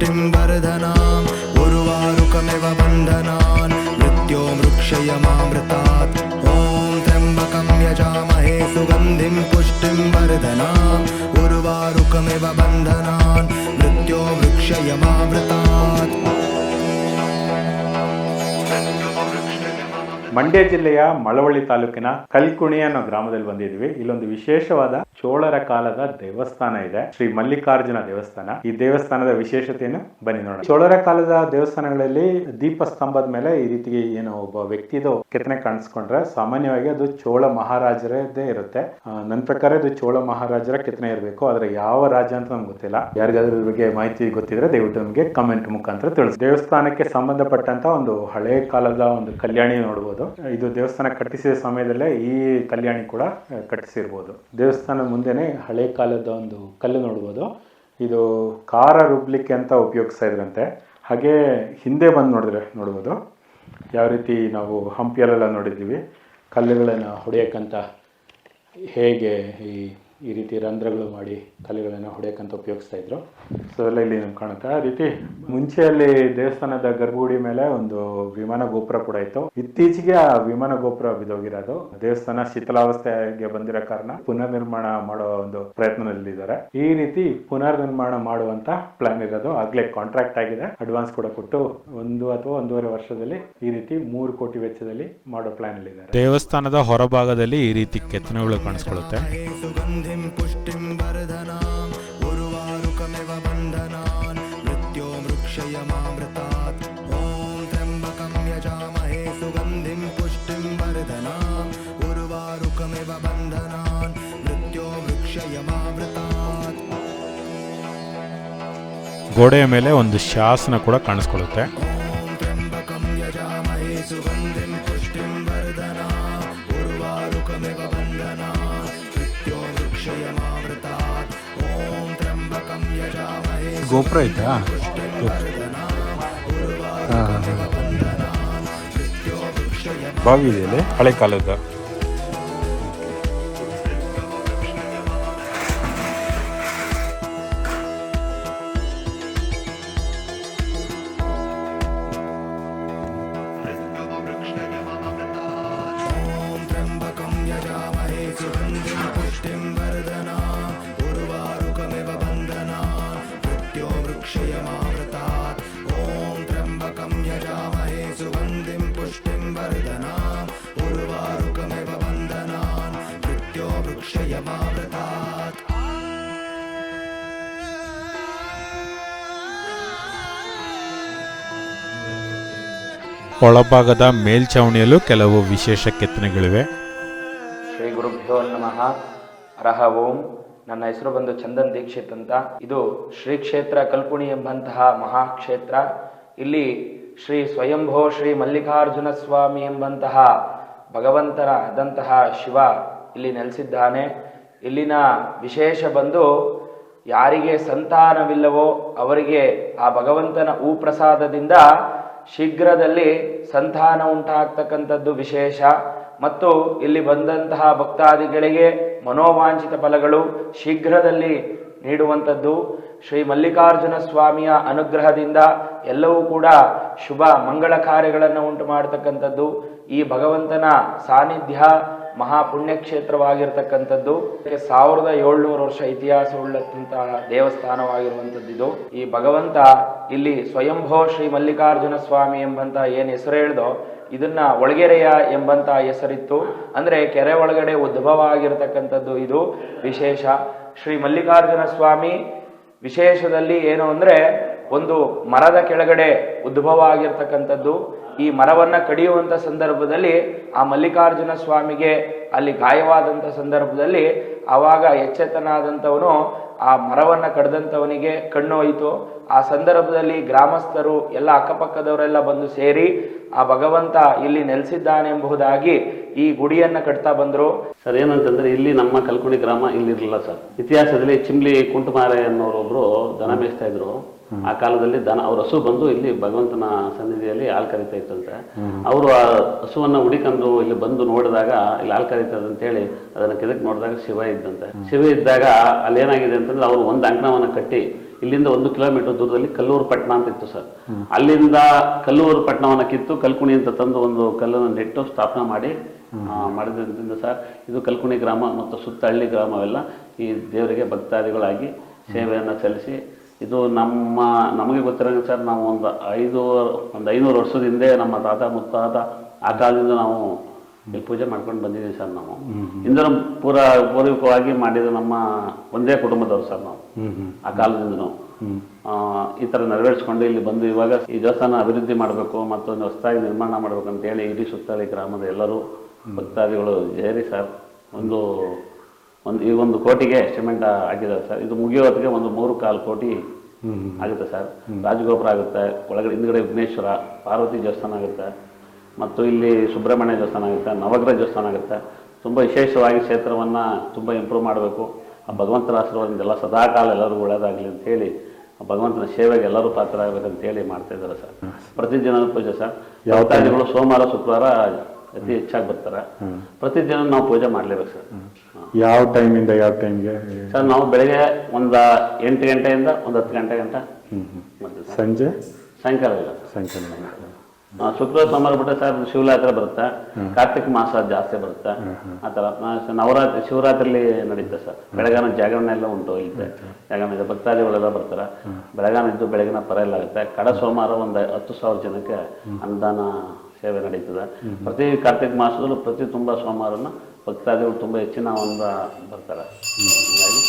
पुष्टिं वर्धनाम् उर्वारुकमिव बन्धनान् मृत्यो वृक्ष मामृतात् ॐ त्र्यम्बकं यजामहे सुगन्धिं पुष्टिं वर्धनाम् उर्वारुकमिव बन्धनान् मृत्यो वृक्षयमा ಮಂಡ್ಯ ಜಿಲ್ಲೆಯ ಮಳವಳ್ಳಿ ತಾಲೂಕಿನ ಕಲ್ಕುಣಿ ಅನ್ನೋ ಗ್ರಾಮದಲ್ಲಿ ಬಂದಿದ್ವಿ ಇಲ್ಲೊಂದು ವಿಶೇಷವಾದ ಚೋಳರ ಕಾಲದ ದೇವಸ್ಥಾನ ಇದೆ. ಶ್ರೀ ಮಲ್ಲಿಕಾರ್ಜುನ ದೇವಸ್ಥಾನ. ಈ ದೇವಸ್ಥಾನದ ವಿಶೇಷತೆಯನ್ನು ಬನ್ನಿ ನೋಡೋಣ. ಚೋಳರ ಕಾಲದ ದೇವಸ್ಥಾನಗಳಲ್ಲಿ ದೀಪ ಸ್ತಂಭದ ಮೇಲೆ ಈ ರೀತಿ ಏನೋ ಒಬ್ಬ ವ್ಯಕ್ತಿದು ಕೆತ್ತನೆ ಕಾಣಿಸ್ಕೊಂಡ್ರೆ ಸಾಮಾನ್ಯವಾಗಿ ಅದು ಚೋಳ ಮಹಾರಾಜರದ್ದೇ ಇರುತ್ತೆ. ನನ್ ನನ್ನ ಪ್ರಕಾರ ಇದು ಚೋಳ ಮಹಾರಾಜರ ಕೆತ್ತನೆ ಇರಬೇಕು. ಆದ್ರೆ ಯಾವ ರಾಜ ಅಂತ ನಮ್ಗೆ ಗೊತ್ತಿಲ್ಲ. ಯಾರಿಗಾದ್ರೂ ಬಗ್ಗೆ ಮಾಹಿತಿ ಗೊತ್ತಿದ್ರೆ ದಯವಿಟ್ಟು ನಮಗೆ ಕಮೆಂಟ್ ಮುಖಾಂತರ ತಿಳಿಸಿ. ದೇವಸ್ಥಾನಕ್ಕೆ ಸಂಬಂಧಪಟ್ಟಂತ ಒಂದು ಹಳೆ ಕಾಲದ ಒಂದು ಕಲ್ಯಾಣಿ ನೋಡಬಹುದು ಇದು ದೇವಸ್ಥಾನ ಕಟ್ಟಿಸಿದ ಸಮಯದಲ್ಲೇ ಈ ಕಲ್ಯಾಣಿ ಕೂಡ ಕಟ್ಟಿಸಿರ್ಬೋದು. ದೇವಸ್ಥಾನದ ಮುಂದೆನೆ ಹಳೆ ಕಾಲದ ಒಂದು ಕಲ್ಲು ನೋಡ್ಬೋದು. ಇದು ಖಾರ ರುಬ್ಲಿಕ್ಕೆ ಅಂತ ಉಪಯೋಗಿಸ್ತಾ ಇದ್ರಂತೆ. ಹಾಗೆ ಹಿಂದೆ ಬಂದು ನೋಡಿದ್ರೆ ನೋಡ್ಬೋದು. ಯಾವ ರೀತಿ ನಾವು ಹಂಪಿಯಲ್ಲೆಲ್ಲ ನೋಡಿದ್ದೀವಿ. ಕಲ್ಲುಗಳನ್ನು ಹೊಡೆಯಕ್ಕಂತ ಹೇಗೆ ಈ ಈ ರೀತಿ ರಂಧ್ರಗಳು ಮಾಡಿ ಕಲೆಗಳನ್ನು ಹೊಡೆಯೋಕ್ಕಂತ ಉಪಯೋಗಿಸ್ತಾ ಇದ್ರು. ಸೊ ಎಲ್ಲ ಇಲ್ಲಿ ನಮ್ಗೆ ಕಾಣುತ್ತೆ. ಆ ರೀತಿ ಮುಂಚೆಯಲ್ಲಿ ದೇವಸ್ಥಾನದ ಗರ್ಭಗುಡಿ ಮೇಲೆ ಒಂದು ವಿಮಾನ ಗೋಪುರ ಕೂಡ ಇತ್ತು. ಇತ್ತೀಚೆಗೆ ಆ ವಿಮಾನ ಗೋಪುರ ಬಿದ್ದೋಗಿರೋದು. ದೇವಸ್ಥಾನ ಶಿಥಿಲಾವಸ್ಥೆಗೆ ಬಂದಿರೋ ಕಾರಣ ಪುನರ್ ನಿರ್ಮಾಣ ಮಾಡೋ ಒಂದು ಪ್ರಯತ್ನದಲ್ಲಿದ್ದಾರೆ. ಈ ರೀತಿ ಪುನರ್ ನಿರ್ಮಾಣ ಮಾಡುವಂತ ಪ್ಲಾನ್ ಇರೋದು ಆಗ್ಲೇ ಕಾಂಟ್ರಾಕ್ಟ್ ಆಗಿದೆ. ಅಡ್ವಾನ್ಸ್ ಕೂಡ ಕೊಟ್ಟು ಒಂದು ಅಥವಾ ಒಂದೂವರೆ ವರ್ಷದಲ್ಲಿ ಈ ರೀತಿ ಮೂರು ಕೋಟಿ ವೆಚ್ಚದಲ್ಲಿ ಮಾಡೋ ಪ್ಲಾನ್ ಅಲ್ಲಿ ಇದ್ದಾರೆ ದೇವಸ್ಥಾನದ ಹೊರಭಾಗದಲ್ಲಿ ಈ ರೀತಿ ಕೆತ್ತನೆಗಳು ಕಾಣಿಸ್ಕೊಳ್ಳುತ್ತೆ. सुगन्धिं पुष्टिं वर्धनाम् उर्वारुकमिव बन्धनान् मृत्यो मृक्षयमामृतात् ॐ त्र्यम्बकं यजामहे सुगन्धिं पुष्टिं वर्धनाम् उर्वारुकमिव बन्धनान् मृत्यो मृक्षयमामृतात् ಗೋಡೆಯ ಮೇಲೆ ಒಂದು ಶಾಸನ ಕೂಡ ಕಾಣಿಸ್ಕೊಳ್ಳುತ್ತೆ ಗೋಪುರ ಐತಾ? ಬಾವಿ ಇದೆ ಹಳೆ ಕಾಲದ. मृत्यो मृक्षयमामृतात् ॐ त्र्यम्बकं यजामहे सुगन्धिं पुष्टिं वर्धनाम् उर्वारुकमिव बन्धनान् मृत्यो मृक्षयमामृतात् ಒಳಭಾಗದ ಮೇಲ್ಛಾವಣಿಯಲ್ಲೂ ಕೆಲವು ವಿಶೇಷ ಕೆತ್ತನೆಗಳಿವೆ ಶ್ರೀ ಗುರುಭ್ಯೋ ನಮಃ ಹರಹ ಓಂ ನನ್ನ ಹೆಸರು ಬಂದು ಚಂದನ್ ದೀಕ್ಷಿತ್ ಅಂತ. ಇದು ಶ್ರೀ ಕ್ಷೇತ್ರ ಕಲ್ಪುಣಿ ಎಂಬಂತಹ ಮಹಾಕ್ಷೇತ್ರ. ಇಲ್ಲಿ ಶ್ರೀ ಸ್ವಯಂಭೋ ಶ್ರೀ ಮಲ್ಲಿಕಾರ್ಜುನ ಸ್ವಾಮಿ ಎಂಬಂತಹ ಭಗವಂತನ ಆದಂತಹ ಶಿವ ಇಲ್ಲಿ ನೆಲೆಸಿದ್ದಾನೆ. ಇಲ್ಲಿನ ವಿಶೇಷ ಬಂದು ಯಾರಿಗೆ ಸಂತಾನವಿಲ್ಲವೋ ಅವರಿಗೆ ಆ ಭಗವಂತನ ಉಪ್ರಸಾದದಿಂದ ಶೀಘ್ರದಲ್ಲಿ ಸಂತಾನ ಉಂಟಾಗ್ತಕ್ಕಂಥದ್ದು ವಿಶೇಷ. ಮತ್ತು ಇಲ್ಲಿ ಬಂದಂತಹ ಭಕ್ತಾದಿಗಳಿಗೆ ಮನೋವಾಂಛಿತ ಫಲಗಳು ಶೀಘ್ರದಲ್ಲಿ ನೀಡುವಂಥದ್ದು. ಶ್ರೀ ಮಲ್ಲಿಕಾರ್ಜುನ ಸ್ವಾಮಿಯ ಅನುಗ್ರಹದಿಂದ ಎಲ್ಲವೂ ಕೂಡ ಶುಭ ಮಂಗಳ ಕಾರ್ಯಗಳನ್ನು ಉಂಟು ಮಾಡತಕ್ಕಂಥದ್ದು. ಈ ಭಗವಂತನ ಸಾನ್ನಿಧ್ಯ ಮಹಾಪುಣ್ಯಕ್ಷೇತ್ರವಾಗಿರ್ತಕ್ಕಂಥದ್ದು. ಸಾವಿರದ ಏಳ್ನೂರು ವರ್ಷ ಇತಿಹಾಸವುಳ್ಳಂತಹ ದೇವಸ್ಥಾನವಾಗಿರುವಂಥದ್ದು ಇದು ಈ ಭಗವಂತ ಇಲ್ಲಿ ಸ್ವಯಂಭೋ ಶ್ರೀ ಮಲ್ಲಿಕಾರ್ಜುನ ಸ್ವಾಮಿ ಎಂಬಂತ ಏನು ಹೆಸರು ಹೇಳ್ದೋ ಇದನ್ನ ಒಳಗೆರೆಯ ಎಂಬಂತ ಹೆಸರಿತ್ತು. ಅಂದ್ರೆ ಕೆರೆ ಒಳಗಡೆ ಉದ್ಭವ ಆಗಿರತಕ್ಕಂಥದ್ದು ಇದು ವಿಶೇಷ. ಶ್ರೀ ಮಲ್ಲಿಕಾರ್ಜುನ ಸ್ವಾಮಿ ವಿಶೇಷದಲ್ಲಿ ಏನು ಅಂದ್ರೆ ಒಂದು ಮರದ ಕೆಳಗಡೆ ಉದ್ಭವ ಆಗಿರ್ತಕ್ಕಂಥದ್ದು ಈ ಮರವನ್ನು ಕಡಿಯುವಂತ ಸಂದರ್ಭದಲ್ಲಿ ಆ ಮಲ್ಲಿಕಾರ್ಜುನ ಸ್ವಾಮಿಗೆ ಅಲ್ಲಿ ಗಾಯವಾದಂತ ಸಂದರ್ಭದಲ್ಲಿ ಆವಾಗ ಎಚ್ಚೆತ್ತನಾದಂಥವನು ಆ ಮರವನ್ನು ಕಡ್ದಂಥವನಿಗೆ ಕಣ್ಣು ಹೋಯಿತು ಆ ಸಂದರ್ಭದಲ್ಲಿ ಗ್ರಾಮಸ್ಥರು ಎಲ್ಲ ಅಕ್ಕಪಕ್ಕದವರೆಲ್ಲ ಬಂದು ಸೇರಿ ಆ ಭಗವಂತ ಇಲ್ಲಿ ನೆಲೆಸಿದ್ದಾನೆಂಬುದಾಗಿ ಈ ಗುಡಿಯನ್ನ ಕಟ್ತಾ ಬಂದರು. ಸರ್, ಏನಂತಂದ್ರೆ ಇಲ್ಲಿ ನಮ್ಮ ಕಲ್ಕುಣಿ ಗ್ರಾಮ ಇಲ್ಲಿರಲಿಲ್ಲ ಸರ್. ಇತಿಹಾಸದಲ್ಲಿ ಚಿಮ್ಲಿ ಕುಂಟುಮಾರೆ ಅನ್ನೋರೊಬ್ರು ದನ ಮೇಯಿಸ್ತಾ ಇದ್ರು. ಆ ಕಾಲದಲ್ಲಿ ದನ ಅವ್ರ ಹಸು ಬಂದು ಇಲ್ಲಿ ಭಗವಂತನ ಸನ್ನಿಧಿಯಲ್ಲಿ ಹಾಲು ಕರಿತಾ ಇತ್ತಂತೆ ಅವರು ಆ ಹಸುವನ್ನ ಹುಡಿಕೊಂಡು ಇಲ್ಲಿ ಬಂದು ನೋಡಿದಾಗ ಇಲ್ಲಿ ಹಾಲು ಅಂತ ಹೇಳಿ ಅದನ್ನ ಕೆದಕ್ ನೋಡಿದಾಗ ಶಿವ ಇದ್ದಂತೆ. ಶಿವ ಇದ್ದಾಗ ಅಲ್ಲಿ ಏನಾಗಿದೆ ಅಂತಂದ್ರೆ ಅವರು ಒಂದು ಅಂಕಣವನ್ನ ಕಟ್ಟಿ ಇಲ್ಲಿಂದ ಒಂದು ಕಿಲೋಮೀಟರ್ ದೂರದಲ್ಲಿ ಕಲ್ಲೂರು ಪಟ್ಟಣ ಅಂತ ಇತ್ತು ಸರ್. ಅಲ್ಲಿಂದ ಕಲ್ಲೂರು ಪಟ್ಟಣವನ್ನು ಕಿತ್ತು ಕಲ್ಕುಣಿ ಅಂತ ತಂದು ಒಂದು ಕಲ್ಲನ್ನು ನೆಟ್ಟು ಸ್ಥಾಪನೆ ಮಾಡಿ ಮಾಡಿದ್ರಿಂದ ಸರ್ ಇದು ಕಲ್ಕುಣಿ ಗ್ರಾಮ ಮತ್ತು ಸುತ್ತ ಹಳ್ಳಿ ಗ್ರಾಮವೆಲ್ಲ ಈ ದೇವರಿಗೆ ಭಕ್ತಾದಿಗಳಾಗಿ ಸೇವೆಯನ್ನು ಸಲ್ಲಿಸಿ ಇದು ನಮ್ಮ ನಮಗೆ ಗೊತ್ತಿರೋಂಗೆ ಸರ್ ನಾವು ಒಂದು ಐದು ಒಂದು ಐನೂರು ವರ್ಷದ ಹಿಂದೆ ನಮ್ಮ ತಾತ ಮುತ್ತಾತ ಆ ಕಾಲದಿಂದ ನಾವು ಇಲ್ಲಿ ಪೂಜೆ ಮಾಡ್ಕೊಂಡು ಬಂದಿದ್ದೀವಿ ಸರ್ ನಾವು. ಇಂದ್ರ ಪೂರ ಪೂರ್ವಿಕವಾಗಿ ಮಾಡಿದ ನಮ್ಮ ಒಂದೇ ಕುಟುಂಬದವ್ರು ಸರ್ ನಾವು. ಆ ಕಾಲದಿಂದ ಆ, ಈ ಥರ ನೆರವೇರಿಸ್ಕೊಂಡು ಇಲ್ಲಿ ಬಂದು ಇವಾಗ ಈ ದೇವಸ್ಥಾನ ಅಭಿವೃದ್ಧಿ ಮಾಡಬೇಕು ಮತ್ತೊಂದು ಹೊಸದಾಗಿ ನಿರ್ಮಾಣ ಮಾಡಬೇಕು ಅಂತ ಹೇಳಿ ಇಡೀ ಸುತ್ತಳಿ ಗ್ರಾಮದ ಎಲ್ಲರೂ ಭಕ್ತಾದಿಗಳು ಸೇರಿ ಸರ್ ಒಂದು ಒಂದು ಈ ಒಂದು ಕೋಟಿಗೆ ಎಸ್ಟಿಮೇಟ್ ಆಗಿದ್ದಾರೆ ಸರ್. ಇದು ಮುಗಿಯೋದಕ್ಕೆ ಒಂದು ಮೂರು ಕಾಲು ಕೋಟಿ ಆಗುತ್ತೆ ಸರ್. ರಾಜಗೋಪುರ ಆಗುತ್ತೆ ಒಳಗಡೆ ಹಿಂದ್ಗಡೆ ವಿಘ್ನೇಶ್ವರ ಪಾರ್ವತಿ ದೇವಸ್ಥಾನ ಆಗುತ್ತೆ ಮತ್ತು ಇಲ್ಲಿ ಸುಬ್ರಹ್ಮಣ್ಯ ದೇವಸ್ಥಾನ ಆಗುತ್ತೆ ನವಗ್ರಹ ದೇವಸ್ಥಾನ ಆಗುತ್ತೆ. ತುಂಬ ವಿಶೇಷವಾಗಿ ಕ್ಷೇತ್ರವನ್ನು ತುಂಬ ಇಂಪ್ರೂವ್ ಮಾಡಬೇಕು. ಆ ಭಗವಂತನ ಆಶೀರ್ವಾದದಿಂದ ಎಲ್ಲ ಸದಾಕಾಲ ಎಲ್ಲರಿಗೂ ಒಳ್ಳೆಯದಾಗಲಿ ಅಂತ ಹೇಳಿ ಆ ಭಗವಂತನ ಸೇವೆಗೆ ಎಲ್ಲರೂ ಪಾತ್ರರಾಗಬೇಕಂತ ಹೇಳಿ ಮಾಡ್ತಾ ಇದ್ದಾರೆ ಸರ್. ಪ್ರತಿದಿನ ಪೂಜೆ ಸರ್. ಯಾವತ್ತಾದಿಗಳು ಸೋಮವಾರ ಶುಕ್ರವಾರ ಅತಿ ಹೆಚ್ಚಾಗಿ ಬರ್ತಾರೆ. ಪ್ರತಿದಿನ ನಾವು ಪೂಜೆ ಮಾಡಲೇಬೇಕು ಸರ್. ಯಾವ ಟೈಮಿಂದ ಯಾವ ಟೈಮ್ಗೆ? ಸರ್ ನಾವು ಬೆಳಗ್ಗೆ ಒಂದು ಎಂಟು ಗಂಟೆಯಿಂದ ಒಂದು ಹತ್ತು ಗಂಟೆ ಗಂಟ ಸಂಜೆ? ಸಾಯಂಕಾಲ ಇಲ್ಲ ಶುಕ್ರವಾರ ಸೋಮವಾರ ಬಿಟ್ಟರೆ ಸರ್ ಶಿವರಾತ್ರಿ ಬರುತ್ತೆ? ಕಾರ್ತಿಕ ಮಾಸ ಜಾಸ್ತಿ ಬರುತ್ತೆ? ಆ ಥರ. ನವರಾತ್ರಿ ಶಿವರಾತ್ರಿಲಿ ನಡೀತೆ ಸರ್. ಬೆಳಗಾನ ಜಾಗರಣೆ ಎಲ್ಲ ಉಂಟು ಇಲ್ಲದೆ ಜಾಗರಣೆ ಇದೆ. ಭಕ್ತಾದಿಗಳೆಲ್ಲ ಬರ್ತಾರೆ. ಬೆಳಗಾನ ಇದ್ದು ಬೆಳಗಿನ ಪರ ಎಲ್ಲ ಆಗುತ್ತೆ. ಕಡ ಸೋಮವಾರ ಒಂದು ಹತ್ತು ಸಾವಿರ ಜನಕ್ಕೆ ಅನ್ನದಾನ ಸೇವೆ ನಡೀತದೆ. ಪ್ರತಿ ಕಾರ್ತಿಕ ಮಾಸದಲ್ಲೂ ಪ್ರತಿ ತುಂಬ ಸೋಮವಾರನ ಭಕ್ತಾದಿಗಳು ತುಂಬ ಹೆಚ್ಚಿನ ಒಂದು ಬರ್ತಾರೆ. ಹೀಗಾಗಿ.